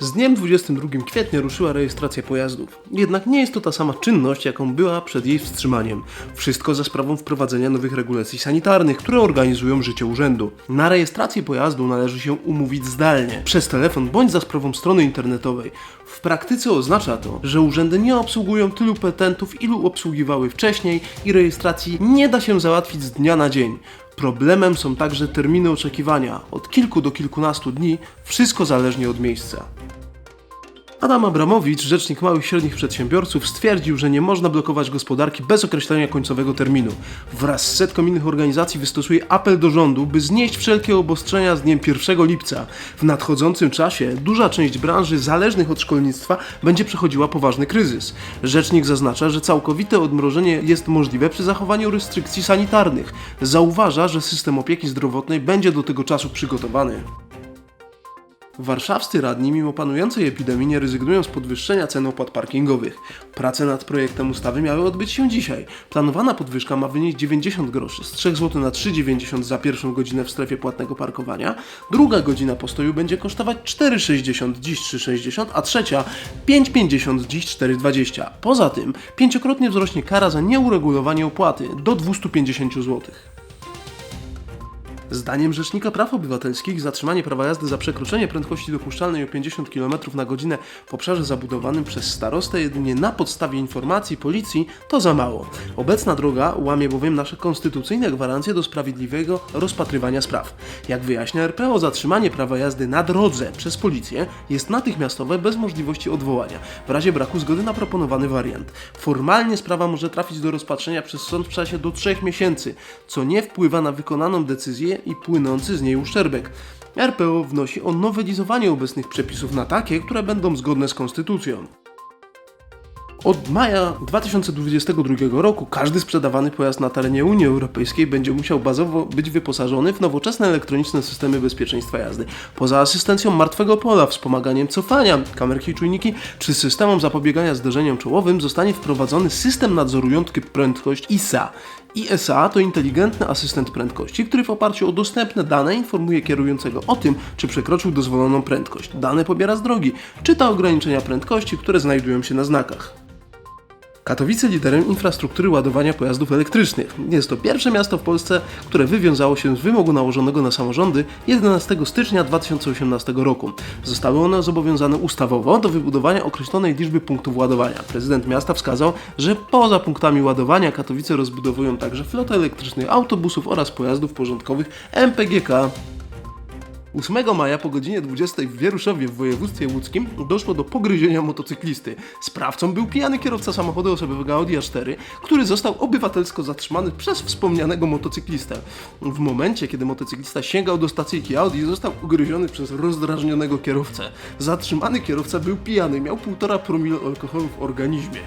Z dniem 22 kwietnia ruszyła rejestracja pojazdów. Jednak nie jest to ta sama czynność, jaką była przed jej wstrzymaniem. Wszystko za sprawą wprowadzenia nowych regulacji sanitarnych, które organizują życie urzędu. Na rejestrację pojazdu należy się umówić zdalnie, przez telefon bądź za sprawą strony internetowej. W praktyce oznacza to, że urzędy nie obsługują tylu petentów, ilu obsługiwały wcześniej i rejestracji nie da się załatwić z dnia na dzień. Problemem są także terminy oczekiwania od kilku do kilkunastu dni, wszystko zależnie od miejsca. Adam Abramowicz, rzecznik małych i średnich przedsiębiorców, stwierdził, że nie można blokować gospodarki bez określenia końcowego terminu. Wraz z setką innych organizacji wystosuje apel do rządu, by znieść wszelkie obostrzenia z dniem 1 lipca. W nadchodzącym czasie duża część branży zależnych od szkolnictwa będzie przechodziła poważny kryzys. Rzecznik zaznacza, że całkowite odmrożenie jest możliwe przy zachowaniu restrykcji sanitarnych. Zauważa, że system opieki zdrowotnej będzie do tego czasu przygotowany. Warszawscy radni mimo panującej epidemii nie rezygnują z podwyższenia cen opłat parkingowych. Prace nad projektem ustawy miały odbyć się dzisiaj. Planowana podwyżka ma wynieść 90 groszy, z 3 zł na 3,90 za pierwszą godzinę w strefie płatnego parkowania. Druga godzina postoju będzie kosztować 4,60, dziś 3,60, a trzecia 5,50, dziś 4,20. Poza tym pięciokrotnie wzrośnie kara za nieuregulowanie opłaty do 250 zł. Zdaniem Rzecznika Praw Obywatelskich zatrzymanie prawa jazdy za przekroczenie prędkości dopuszczalnej o 50 km na godzinę w obszarze zabudowanym przez starostę jedynie na podstawie informacji policji to za mało. Obecna droga łamie bowiem nasze konstytucyjne gwarancje do sprawiedliwego rozpatrywania spraw. Jak wyjaśnia RPO, zatrzymanie prawa jazdy na drodze przez policję jest natychmiastowe bez możliwości odwołania, w razie braku zgody na proponowany wariant. Formalnie sprawa może trafić do rozpatrzenia przez sąd w czasie do 3 miesięcy, co nie wpływa na wykonaną decyzję i płynący z niej uszczerbek. RPO wnosi o nowelizowanie obecnych przepisów na takie, które będą zgodne z konstytucją. Od maja 2022 roku każdy sprzedawany pojazd na terenie Unii Europejskiej będzie musiał bazowo być wyposażony w nowoczesne elektroniczne systemy bezpieczeństwa jazdy. Poza asystencją martwego pola, wspomaganiem cofania, kamerki i czujniki czy systemem zapobiegania zderzeniom czołowym zostanie wprowadzony system nadzorujący prędkość ISA. ISA to inteligentny asystent prędkości, który w oparciu o dostępne dane informuje kierującego o tym, czy przekroczył dozwoloną prędkość. Dane pobiera z drogi, czyta ograniczenia prędkości, które znajdują się na znakach. Katowice liderem infrastruktury ładowania pojazdów elektrycznych. Jest to pierwsze miasto w Polsce, które wywiązało się z wymogu nałożonego na samorządy 11 stycznia 2018 roku. Zostały one zobowiązane ustawowo do wybudowania określonej liczby punktów ładowania. Prezydent miasta wskazał, że poza punktami ładowania Katowice rozbudowują także flotę elektrycznych autobusów oraz pojazdów porządkowych MPGK. 8 maja po godzinie 20 w Wieruszowie w województwie łódzkim doszło do pogryzienia motocyklisty. Sprawcą był pijany kierowca samochodu osobowego Audi A4, który został obywatelsko zatrzymany przez wspomnianego motocyklistę. W momencie, kiedy motocyklista sięgał do stacyjki Audi, został ugryziony przez rozdrażnionego kierowcę. Zatrzymany kierowca był pijany, miał 1,5 promile alkoholu w organizmie.